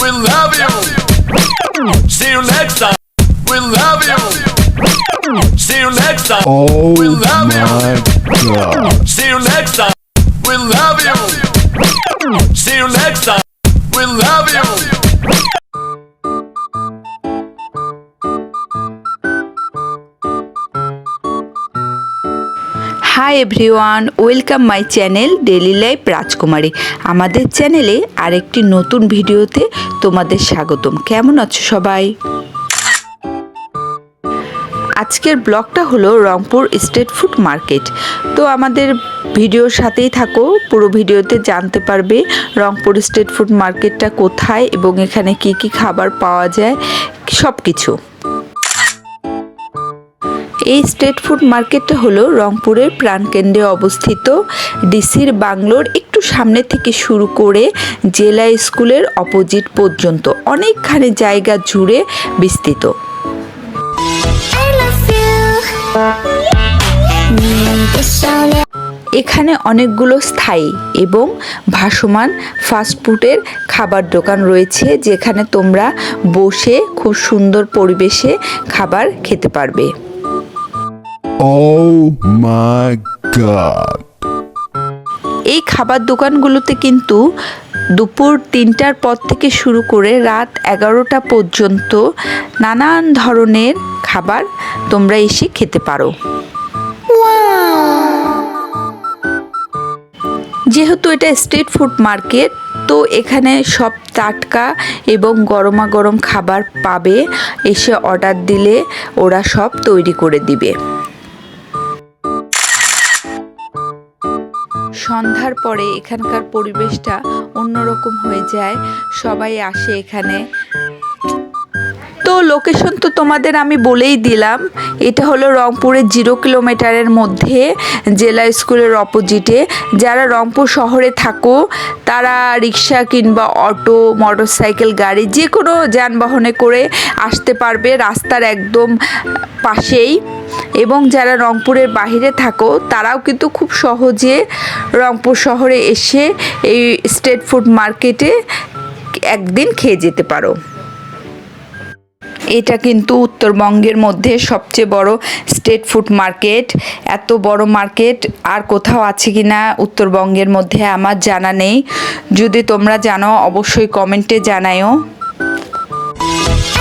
We love you. See you next time. We love you. See you next time. Oh We love you. god. See you next time. We love you. See you next time. We love you. Hi everyone welcome my channel daily life Rajkumari আমাদের চ্যানেলে আরেকটি নতুন ভিডিওতে তোমাদের স্বাগতম। কেমন আছো সবাই? আজকের ব্লগটা হলো রংপুর স্ট্রিট ফুড মার্কেট। তো আমাদের ভিডিওর সাথেই থাকো, পুরো ভিডিওতে জানতে পারবে রংপুর স্ট্রিট ফুড মার্কেটটা কোথায় এবং এখানে কি কি খাবার পাওয়া যায় সব কিছু এই স্ট্রিট ফুড মার্কেটটা হলো রংপুরের প্রাণকেন্দ্রে অবস্থিত। ডিসির বাংলোর একটু সামনে থেকে শুরু করে জেলা স্কুলের অপোজিট পর্যন্ত অনেকখানি জায়গা জুড়ে বিস্তৃত। এখানে অনেকগুলো স্থায়ী এবং ভাসমান ফাস্টফুডের খাবার দোকান রয়েছে, যেখানে তোমরা বসে খুব সুন্দর পরিবেশে খাবার খেতে পারবে। Oh my god. এই খাবার দোকানগুলোতে কিন্তু দুপুর তিনটার পর থেকে শুরু করে রাত এগারোটা পর্যন্ত নানান ধরনের খাবার তোমরা এসে খেতে পারো। যেহেতু এটা স্ট্রিট ফুড মার্কেট, তো এখানে সব টাটকা এবং গরমা গরম খাবার পাবে। এসে অর্ডার দিলে ওরা সব তৈরি করে দিবে। সন্ধ্যার পরে এখানকার পরিবেশটা অন্যরকম হয়ে যায়। সবাই আসে এখানে। তো লোকেশন তো তোমাদের আমি বলেই দিলাম। এটা হলো রংপুরের জিরো কিলোমিটারের মধ্যে জেলা স্কুলের অপোজিটে যারা রংপুর শহরে থাকো, তারা রিক্সা কিংবা অটো মোটরসাইকেল গাড়ি যে কোনো যানবাহনে করে আসতে পারবে রাস্তার একদম পাশেই। এবং যারা রংপুরের বাইরে থাকো, তারাও কিন্তু খুব সহজে রংপুর শহরে এসে এই স্ট্রিট ফুড মার্কেটে একদিন খেয়ে যেতে পারো। এটা কিন্তু উত্তরবঙ্গের মধ্যে সবচেয়ে বড় স্টেট ফুড মার্কেট এত বড় মার্কেট আর কোথাও আছে কি না উত্তরবঙ্গের মধ্যে আমার জানা নেই যদি তোমরা জানো অবশ্যই কমেন্টে জানায়ও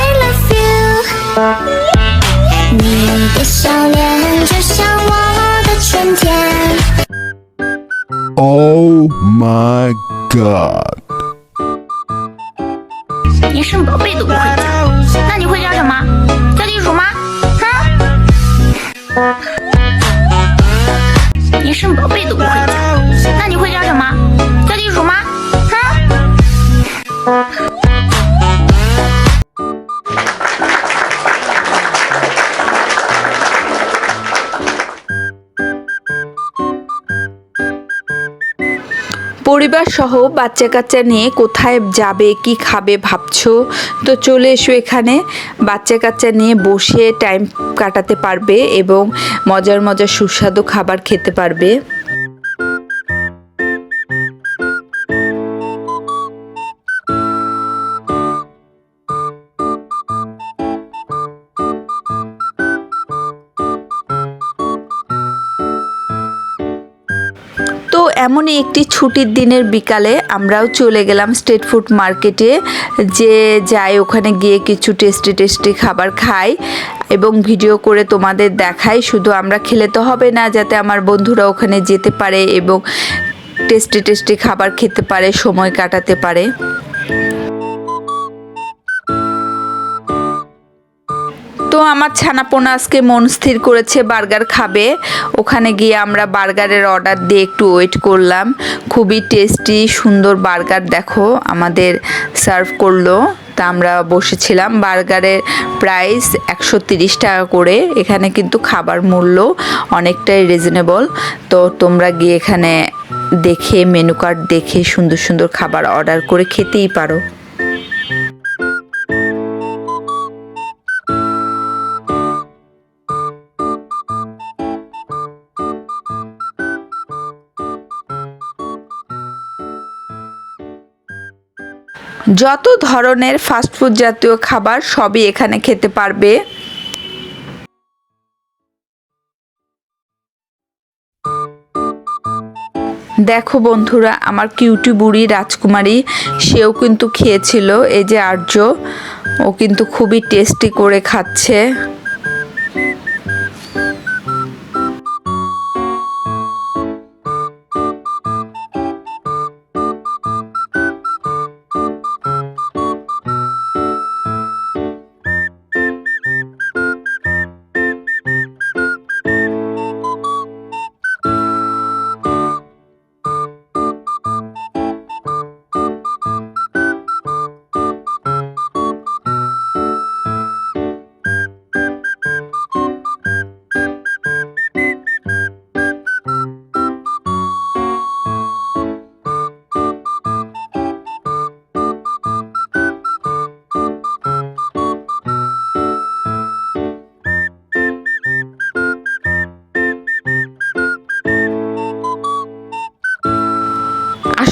I love you。你的笑脸就像我的春天。 Oh my god. 连生宝贝都不会叫，那你 妈叫？地主吗？哼！连生宝贝都不会叫，那你会叫什么？叫地主吗？পরিবার সহ বাচ্চা কাচ্চা নিয়ে কোথায় যাবে, কি খাবে ভাবছ? তো চলে এসো এখানে। বাচ্চা কাচ্চা নিয়ে বসে টাইম কাটাতে পারবে এবং মজার মজার সুস্বাদু খাবার খেতে পারবে। এমনই একটি ছুটির দিনের বিকালে আমরাও চলে গেলাম স্ট্রিট ফুড মার্কেটে, যে যাই ওখানে গিয়ে কিছু টেস্টি টেস্টি খাবার খাই এবং ভিডিও করে তোমাদের দেখাই। শুধু আমরা খেলে তো হবে না, যাতে আমার বন্ধুরা ওখানে যেতে পারে এবং টেস্টি টেস্টি খাবার খেতে পারে, সময় কাটাতে পারে। তো আমার ছানাপোনা আজকে মন স্থির করেছে, বার্গার খাবে। ওখানে গিয়ে আমরা বার্গারের অর্ডার দিয়ে একটু ওয়েট করলাম। খুবই টেস্টি সুন্দর বার্গার দেখো, আমাদের সার্ভ করল। তা আমরা বসেছিলাম, বার্গারের প্রাইস একশো টাকা করে। এখানে কিন্তু খাবার মূল্য অনেকটাই রিজনেবল তো তোমরা গিয়ে এখানে দেখে মেনু কার্ড দেখে সুন্দর সুন্দর খাবার অর্ডার করে খেতেই পারো। যত ধরনের ফাস্টফুড জাতীয় খাবার সবই এখানে খেতে পারবে। দেখো বন্ধুরা, আমার কিউটি বুড়ি রাজকুমারী, সেও কিন্তু খেয়েছিল, এই যে আর্য, ও কিন্তু খুবই টেস্টি করে খাচ্ছে।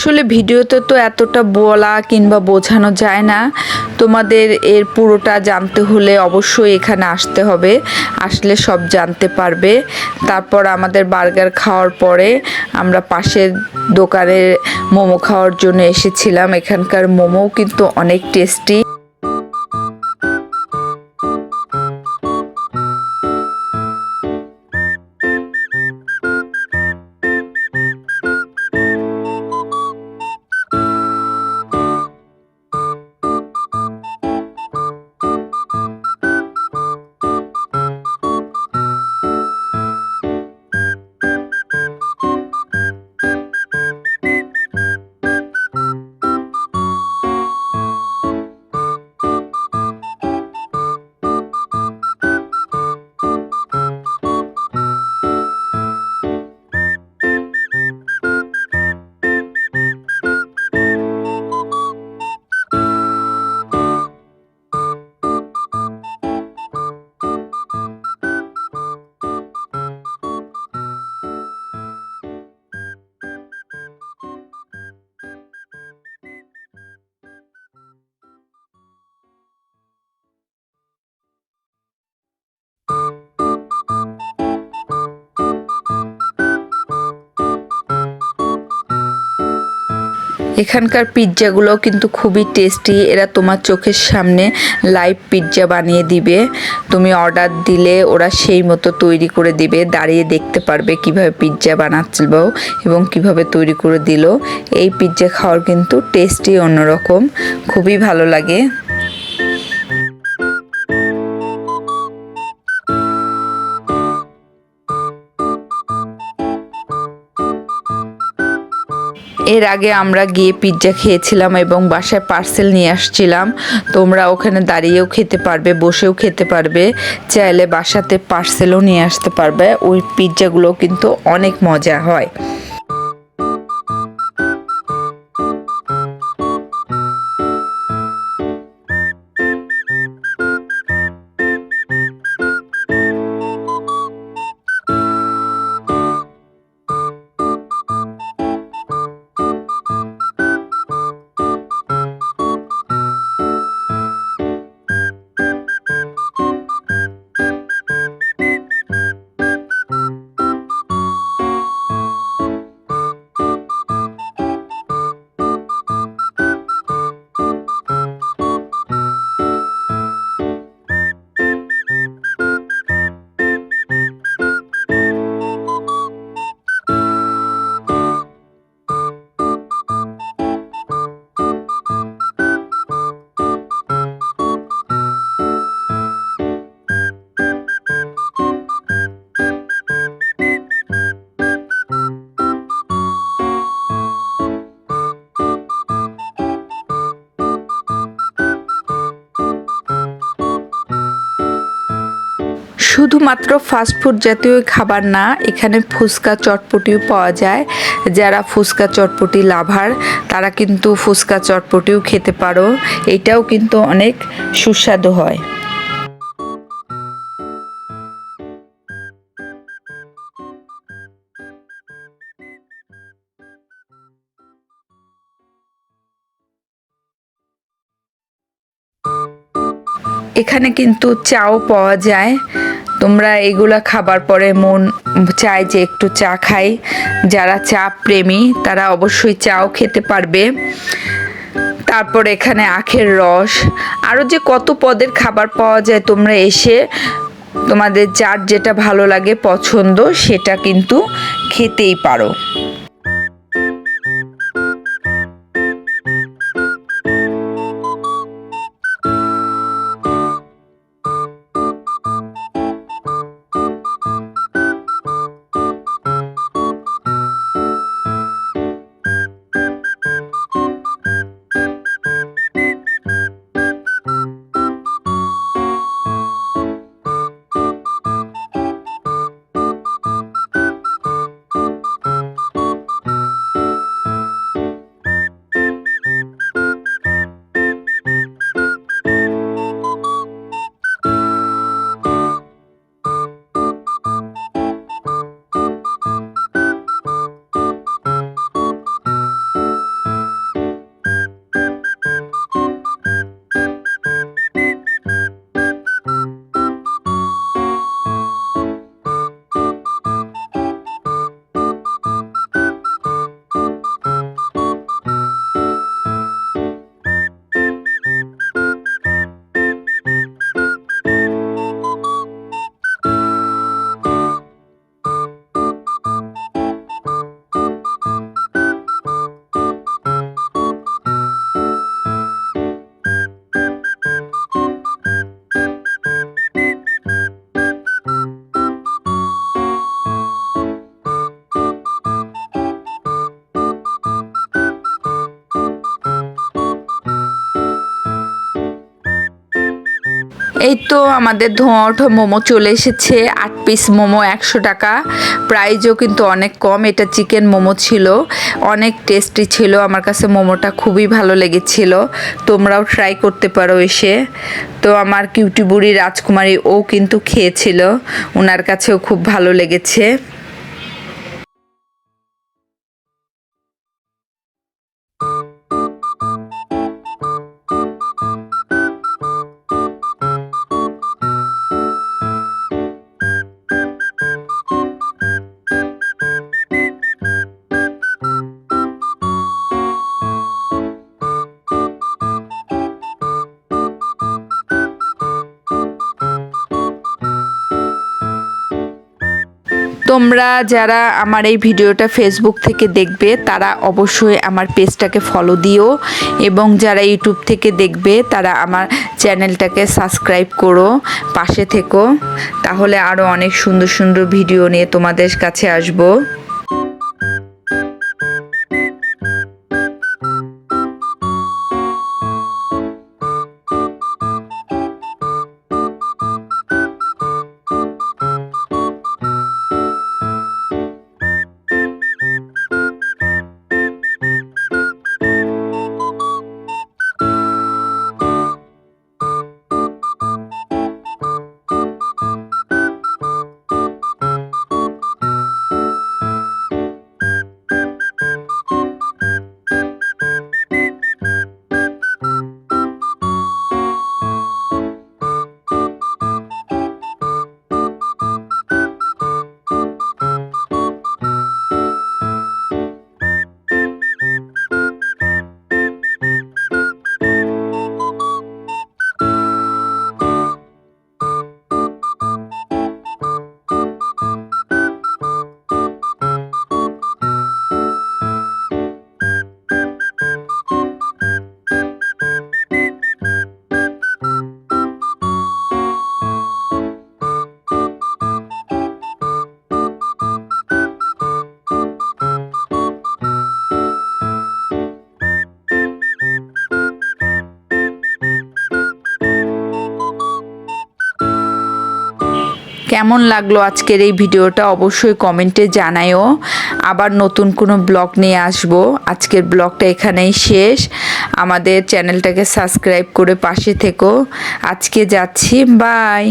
আসলে ভিডিওতে তো এতটা বলা কিংবা বোঝানো যায় না। তোমাদের এর পুরোটা জানতে হলে অবশ্যই এখানে আসতে হবে। আসলে সব জানতে পারবে। তারপর আমাদের বার্গার খাওয়ার পরে আমরা পাশের দোকানের মোমো খাওয়ার জন্য এসেছিলাম। এখানকার মোমো কিন্তু অনেক টেস্টি। এখানকার পিৎজাগুলো কিন্তু খুবই টেস্টি এরা তোমার চোখের সামনে লাইভ পিৎজা বানিয়ে দিবে। তুমি অর্ডার দিলে ওরা সেই মতো তৈরি করে দিবে। দাঁড়িয়ে দেখতে পারবে কীভাবে পিৎজা বানাচ্ছিল এবং কীভাবে তৈরি করে দিল। এই পিৎজা খাওয়ার কিন্তু টেস্টই অন্যরকম। খুবই ভালো লাগে। এর আগে আমরা গিয়ে পিৎজা খেয়েছিলাম এবং বাসায় পার্সেল নিয়ে আসছিলাম। তোমরা ওখানে দাঁড়িয়েও খেতে পারবে, বসেও খেতে পারবে। চাইলে বাসাতে পার্সেলও নিয়ে আসতে পারবে। ওই পিৎজাগুলো কিন্তু অনেক মজা হয়। শুধুমাত্র ফাস্টফুড জাতীয় খাবার না, এখানে ফুচকা চটপটিও পাওয়া যায়। যারা ফুচকা চটপটি লাভার, তারা কিন্তু ফুচকা চটপটিও খেতে পারো। এটাও কিন্তু অনেক সুস্বাদু হয়। এখানে কিন্তু চাও পাওয়া যায়। তোমরা এগুলা খাবার পরে মন চায় যে একটু চা খাই। যারা চা প্রেমী, তারা অবশ্যই চাও খেতে পারবে। তারপর এখানে আখের রস। আরও যে কত পদের খাবার পাওয়া যায় তোমরা এসে, তোমাদের যার যেটা ভালো লাগে, পছন্দ, সেটা কিন্তু খেতেই পারো। তো আমাদের ধোঁয়া ওঠা মোমো চলে এসেছে, আট পিস মোমো একশো টাকা। প্রাইজও কিন্তু অনেক কম, এটা চিকেন মোমো ছিল। অনেক টেস্টি ছিল, আমার কাছে মোমোটা খুবই ভালো লেগেছিল। তোমরাও ট্রাই করতে পারো এসে। তো আমার কিউটি বুড়ি রাজকুমারী ও কিন্তু খেয়েছিল ওনার কাছেও খুব ভালো লেগেছে। তোমরা যারা আমার এই ভিডিওটা ফেসবুক থেকে দেখবে, তারা অবশ্যই আমার পেজটাকে ফলো দিও এবং যারা ইউটিউব থেকে দেখবে, তারা আমার চ্যানেলটাকে সাবস্ক্রাইব করো, পাশে থেকো। তাহলে আরও অনেক সুন্দর সুন্দর ভিডিও নিয়ে তোমাদের কাছে আসব। কেমন লাগল আজকের এই ভিডিওটা অবশ্যই কমেন্টে জানায়ও। আবার নতুন কোনো ব্লগ নিয়ে আসব। আজকের ব্লগটা এখানেই শেষ। আমাদের চ্যানেলটাকে সাবস্ক্রাইব করে পাশে থেকো। আজকে যাচ্ছি, বাই।